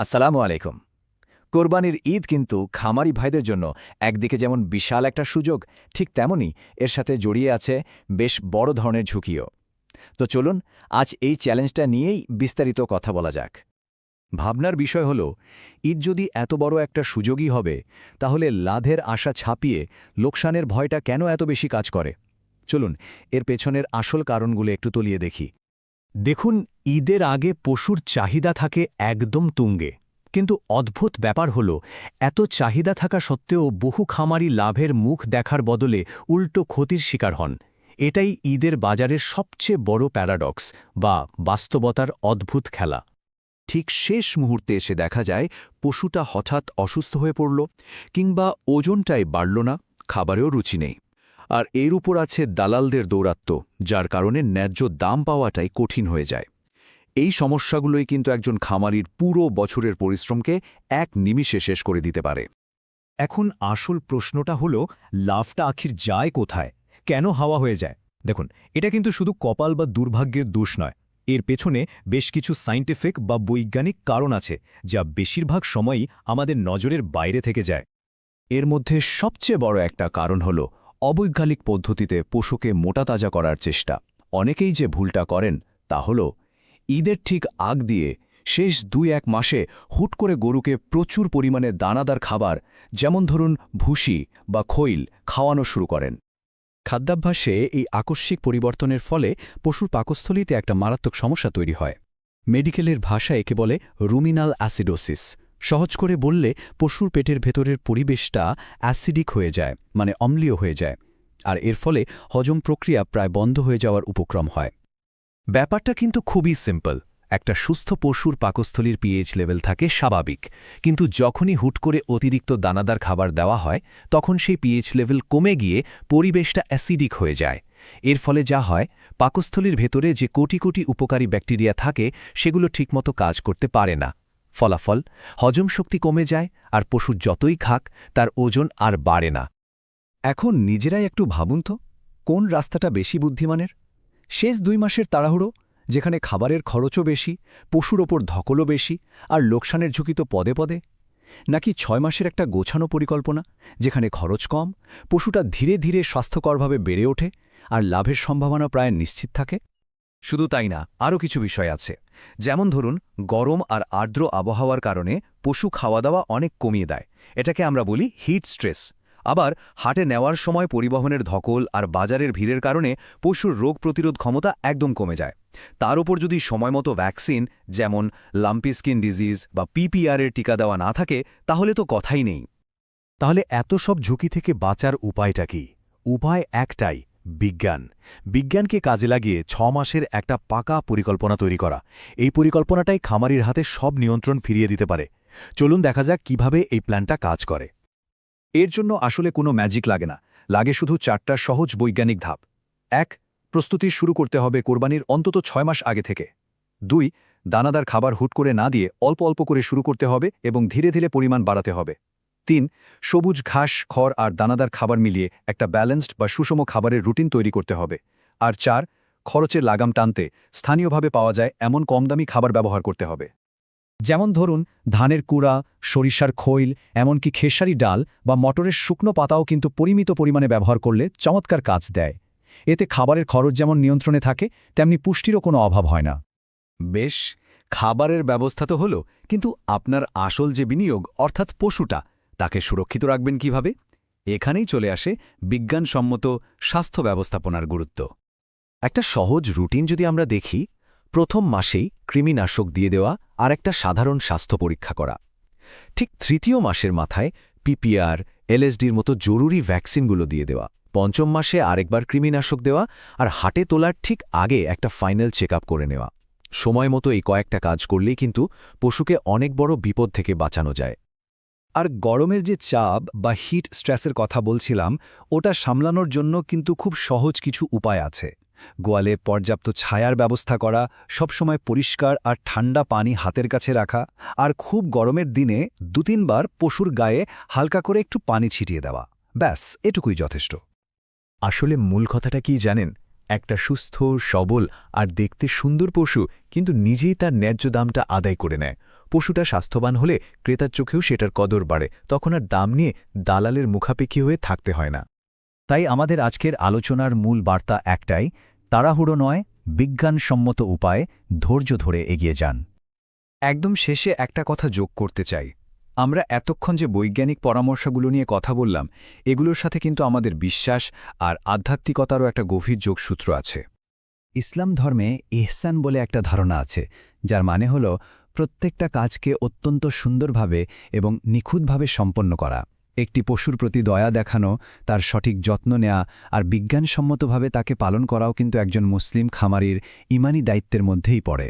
আসসালামু আলাইকুম। কোরবানির ঈদ কিন্তু খামারি ভাইদের জন্য একদিকে যেমন বিশাল একটা সুযোগ, ঠিক তেমনি এর সাথে জড়িয়ে আছে বেশ বড় ধরনের ঝুঁকিও। তো চলুন আজ এই চ্যালেঞ্জটা নিয়েই বিস্তারিত কথা বলা যাক। ভাবনার বিষয় হল, ঈদ যদি এত বড় একটা সুযোগই হবে, তাহলে লাধের আশা ছাপিয়ে লোকসানের ভয়টা কেন এত বেশি কাজ করে? চলুন এর পেছনের আসল কারণগুলো একটু তলিয়ে দেখি। দেখুন ঈদের আগে পশুর চাহিদা থাকে একদম তুঙ্গে। কিন্তু অদ্ভুত ব্যাপার হল, এত চাহিদা থাকা সত্ত্বেও বহু খামারি লাভের মুখ দেখার বদলে উল্টো ক্ষতির শিকার হন। এটাই ঈদের বাজারের সবচেয়ে বড় প্যারাডক্স বা বাস্তবতার অদ্ভুত খেলা। ঠিক শেষ মুহূর্তে এসে দেখা যায়, পশুটা হঠাৎ অসুস্থ হয়ে পড়ল কিংবা ওজনটাই বাড়ল না, খাবারেও রুচি নেই। আর এর উপর আছে দালালদের দৌরাত্ম্য, যার কারণে ন্যায্য দাম পাওয়াটাই কঠিন হয়ে যায়। এই সমস্যাগুলোই কিন্তু একজন খামারির পুরো বছরের পরিশ্রমকে এক নিমিষে শেষ করে দিতে পারে। এখন আসল প্রশ্নটা হল লাভটা আখির যায় কোথায়? কেন হাওয়া হয়ে যায়? দেখুন, এটা কিন্তু শুধু কপাল বা দুর্ভাগ্যের দোষ নয়। এর পেছনে বেশ কিছু সাইন্টিফিক বা বৈজ্ঞানিক কারণ আছে, যা বেশিরভাগ সময়ই আমাদের নজরের বাইরে থেকে যায়। এর মধ্যে সবচেয়ে বড় একটা কারণ হল, অবৈজ্ঞানিক পদ্ধতিতে পশুকে মোটাতাজা করার চেষ্টা। অনেকেই যে ভুলটা করেন, তা হল ঈদের ঠিক আগ দিয়ে শেষ দুই এক মাসে হুট করে গরুকে প্রচুর পরিমাণে দানাদার খাবার, যেমন ধরুন ভুসি বা খৈল, খাওয়ানো শুরু করেন। খাদ্যাভ্যাসে এই আকস্মিক পরিবর্তনের ফলে পশুর পাকস্থলিতে একটা মারাত্মক সমস্যা তৈরি হয়। মেডিকেলের ভাষা একে বলে রুমিনাল অ্যাসিডোসিস। সহজ করে বললে পশুর পেটের ভেতরের পরিবেশটা অ্যাসিডিক হয়ে যায় মানে অম্লীয় হয়ে যায়, আর এর ফলে হজম প্রক্রিয়া প্রায় বন্ধ হয়ে যাওয়ার উপক্রম হয়। ব্যাপারটা কিন্তু খুবই সিম্পল একটা সুস্থ পশুর পাকস্থলীর পিএইচ লেভেল থাকে স্বাভাবিক। কিন্তু যখনই হুট করে অতিরিক্ত দানাদার খাবার দেওয়া হয়, তখন সেই পিএইচ লেভেল কমে গিয়ে পরিবেশটা অ্যাসিডিক হয়ে যায়। এর ফলে যা হয়, পাকস্থলীর ভেতরে যে কোটি কোটি উপকারী ব্যাকটেরিয়া থাকে, সেগুলো ঠিকমতো কাজ করতে পারে না। ফলাফল, হজম শক্তি কমে যায় আর পশু যতই খাক, তার ওজন আর বাড়ে না। এখন নিজেরাই একটু ভাবুন তো, কোন রাস্তাটা বেশি বুদ্ধিমানের? শেষ দুই মাসের তাড়াহুড়ো, যেখানে খাবারের খরচও বেশি, পশুর ওপর ধকলও বেশি আর লোকসানের ঝুঁকি তো পদে পদে। নাকি ছয় মাসের একটা গোছানো পরিকল্পনা, যেখানে খরচ কম, পশুটা ধীরে ধীরে স্বাস্থ্যকরভাবে বেড়ে ওঠে আর লাভের সম্ভাবনা প্রায় নিশ্চিত থাকে? শুধু তাই না, আরও কিছু বিষয় আছে। যেমন ধরুন, গরম আর আর্দ্র আবহাওয়ার কারণে পশু খাওয়া দাওয়া অনেক কমিয়ে দেয়। এটাকে আমরা বলি হিট স্ট্রেস। আবার হাটে নেওয়ার সময় পরিবহনের ধকল আর বাজারের ভিড়ের কারণে পশুর রোগ প্রতিরোধ ক্ষমতা একদম কমে যায়। তার উপর যদি সময়মতো ভ্যাকসিন, যেমন লাম্পি স্কিন ডিজিজ বা পিপিআরের টিকা দেওয়া না থাকে, তাহলে তো কথাই নেই। তাহলে এত সব ঝুঁকি থেকে বাঁচার উপায়টা কি? উপায় একটাই, বিজ্ঞান। বিজ্ঞানকে কাজে লাগিয়ে ছ মাসের একটা পাকা পরিকল্পনা তৈরি করা। এই পরিকল্পনাটাই খামারির হাতে সব নিয়ন্ত্রণ ফিরিয়ে দিতে পারে। চলুন দেখা যাক কীভাবে এই প্ল্যানটা কাজ করে। এর জন্য আসলে কোনো ম্যাজিক লাগে না, লাগে শুধু চারটা সহজ বৈজ্ঞানিক ধাপ। এক, প্রস্তুতি শুরু করতে হবে কোরবানির অন্তত ছয় মাস আগে থেকে। দুই, দানাদার খাবার হুট করে না দিয়ে অল্প অল্প করে শুরু করতে হবে এবং ধীরে ধীরে পরিমাণ বাড়াতে হবে। তিন, সবুজ ঘাস, খড় আর দানাদার খাবার মিলিয়ে একটা ব্যালেন্সড বা সুষম খাবারের রুটিন তৈরি করতে হবে। আর চার, খরচের লাগাম টানতে স্থানীয়ভাবে পাওয়া যায় এমন কমদামি খাবার ব্যবহার করতে হবে। যেমন ধরুন, ধানের কুড়া, সরিষার খৈল, এমনকি খেসারি ডাল বা মটরের শুকনো পাতাও কিন্তু পরিমিত পরিমাণে ব্যবহার করলে চমৎকার কাজ দেয়। এতে খাবারের খরচ যেমন নিয়ন্ত্রণে থাকে, তেমনি পুষ্টিরও কোনো অভাব হয় না। বেশ, খাবারের ব্যবস্থা তো হলো, কিন্তু আপনার আসল যে বিনিয়োগ, অর্থাৎ পশুটা, তাকে সুরক্ষিত রাখবেন কীভাবে? এখানেই চলে আসে বিজ্ঞানসম্মত স্বাস্থ্য ব্যবস্থাপনার গুরুত্ব। একটা সহজ রুটিন যদি আমরা দেখি প্রথম মাসেই কৃমিনাশক দিয়ে দেওয়া আর একটা সাধারণ স্বাস্থ্য পরীক্ষা করা। ঠিক তৃতীয় মাসের মাথায় পিপিআর, এলএসডির মতো জরুরি ভ্যাকসিনগুলো দিয়ে দেওয়া। পঞ্চম মাসে আরেকবার কৃমিনাশক দেওয়া আর হাটে তোলার ঠিক আগে একটা ফাইনাল চেক করে নেওয়া। সময় মতো এই কয়েকটা কাজ করলেই কিন্তু পশুকে অনেক বড় বিপদ থেকে বাঁচানো যায়। আর গরমের যে চাপ বা হিট স্ট্রেসের কথা বলছিলাম, ওটা সামলানোর জন্য কিন্তু খুব সহজ কিছু উপায় আছে। গোয়ালে পর্যাপ্ত ছায়ার ব্যবস্থা করা সবসময় পরিষ্কার আর ঠান্ডা পানি হাতের কাছে রাখা আর খুব গরমের দিনে দু তিনবার পশুর গায়ে হালকা করে একটু পানি ছিটিয়ে দেওয়া। ব্যাস এটুকুই যথেষ্ট। আসলে মূল কথাটা কি জানেন? একটা সুস্থ সবল আর দেখতে সুন্দর পশু কিন্তু নিজেই তার ন্যায্য দামটা আদায় করে নেয়। পশুটা স্বাস্থ্যবান হলে ক্রেতার চোখেও সেটার কদর বাড়ে তখন আর দাম নিয়ে দালালের মুখাপেক্ষী হয়ে থাকতে হয় না। তাই আমাদের আজকের আলোচনার মূল বার্তা একটাই তাড়াহুড়ো নয়, বিজ্ঞানসম্মত উপায়ে ধৈর্য ধরে এগিয়ে যান। একদম শেষে একটা কথা যোগ করতে চাই। আমরা এতক্ষণ যে বৈজ্ঞানিক পরামর্শগুলো নিয়ে কথা বললাম, এগুলোর সাথে কিন্তু আমাদের বিশ্বাস আর আধ্যাত্মিকতারও একটা গভীর যোগসূত্র আছে। ইসলাম ধর্মে ইহসান বলে একটা ধারণা আছে, যার মানে হল প্রত্যেকটা কাজকে অত্যন্ত সুন্দরভাবে এবং নিখুঁতভাবে সম্পন্ন করা। একটি পশুর প্রতি দয়া দেখানো, তার সঠিক যত্ন নেওয়া আর বিজ্ঞানসম্মতভাবে তাকে পালন করাও কিন্তু একজন মুসলিম খামারির ইমানি দায়িত্বের মধ্যেই পড়ে।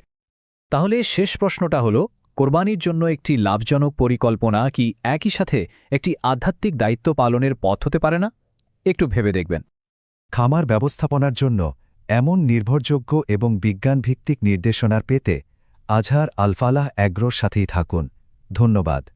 তাহলে শেষ প্রশ্নটা হল, কোরবানির জন্য একটি লাভজনক পরিকল্পনা কি একই সাথে একটি আধ্যাত্মিক দায়িত্ব পালনের পথ হতে পারে না? একটু ভেবে দেখবেন। খামার ব্যবস্থাপনার জন্য এমন নির্ভরযোগ্য এবং বিজ্ঞানভিত্তিক নির্দেশনার পেতে আজহার আলফালাহ অ্যাগ্রোর সাথেই থাকুন। ধন্যবাদ।